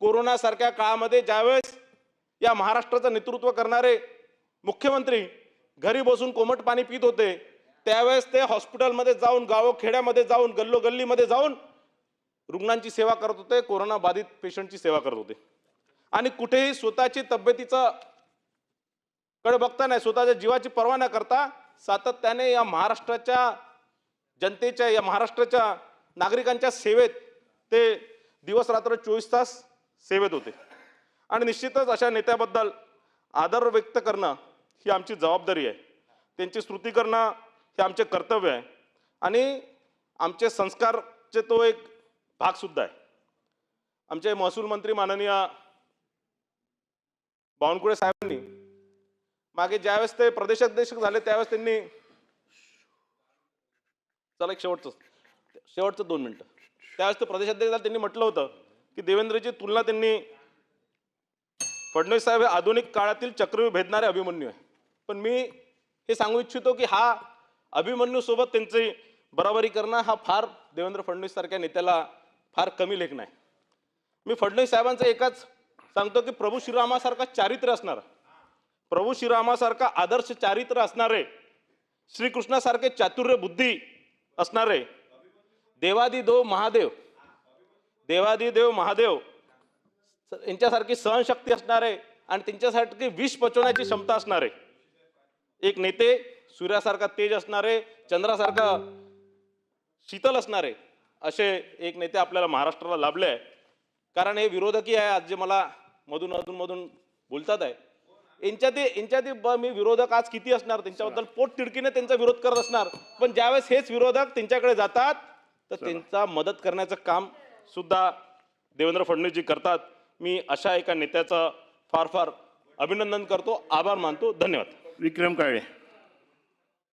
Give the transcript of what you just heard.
कोरोनासारख्या काळामध्ये ज्यावेळेस या महाराष्ट्राचं नेतृत्व करणारे मुख्यमंत्री घरी बसून कोमट पाणी पित होते त्यावेळेस ते हॉस्पिटलमध्ये जाऊन गावोखेड्यामध्ये जाऊन गल्लोगल्लीमध्ये जाऊन रुग्णांची सेवा करत होते कोरोना बाधित पेशंटची सेवा करत होते. आणि कुठेही स्वतःची तब्येतीचं कडे बघता नाही स्वतःच्या जीवाची पर्वा न करता सातत्याने या महाराष्ट्राच्या जनतेच्या या महाराष्ट्राच्या नागरिकांच्या सेवेत ते दिवस रात्र चोवीस तास सेवेत होते. आणि निश्चितच अशा नेत्याबद्दल आदर व्यक्त करणं ही आमची जबाबदारी आहे. त्यांची स्तुती करणं हे आमचे कर्तव्य आहे. आणि आमचे संस्कारचे तो एक भागसुद्धा आहे. आमचे महसूल मंत्री माननीय बावनकुळे साहेबांनी मागे ज्यावेळेस ते प्रदेशाध्यक्ष झाले त्यावेळेस त्यांनी चला एक शेवटचं शेवटचं दोन मिनटं. त्यावेळेस ते प्रदेशाध्यक्ष झाले त्यांनी म्हटलं होतं की देवेंद्रची तुलना त्यांनी फडणवीस साहेब हे आधुनिक काळातील चक्रव्यूह भेदणारे अभिमन्यू आहे. पण मी हे सांगू इच्छितो की हा अभिमन्यूसोबत त्यांची बराबरी करणं हा फार देवेंद्र फडणवीस सारख्या नेत्याला फार कमी लेखन आहे मी फडणवीस साहेबांचं एकच सांगतो की प्रभू श्रीरामासारखा चारित्र्य असणार प्रभू श्रीरामासारखा आदर्श चारित्र्य असणारे श्रीकृष्णासारखे चातुर्य बुद्धी असणारे देवादिदेव महादेव देवादिदेव महादेव. यांच्यासारखी सहनशक्ती असणारे आणि त्यांच्यासारखी विष पचवण्याची क्षमता असणारे. एक नेते सूर्यासारखा तेज असणारे चंद्रासारखा शीतल असणारे असे एक नेते आपल्याला महाराष्ट्राला लाभले आहे. कारण हे विरोधकी आहे आज जे मला मधून अधून मधून बोलतात आहे. यांच्यात यांच्यात ब- मी विरोधक आज किती असणार? त्यांच्याबद्दल पोट तिडकीने त्यांचा विरोध करत असणार. पण ज्यावेळेस हेच विरोधक त्यांच्याकडे जातात तर त्यांचा मदत करण्याचं काम सुद्धा देवेंद्र फडणवीसजी करतात. मी अशा एका नेत्याचं फार फार अभिनंदन करतो आभार मानतो. धन्यवाद. विक्रम काळे.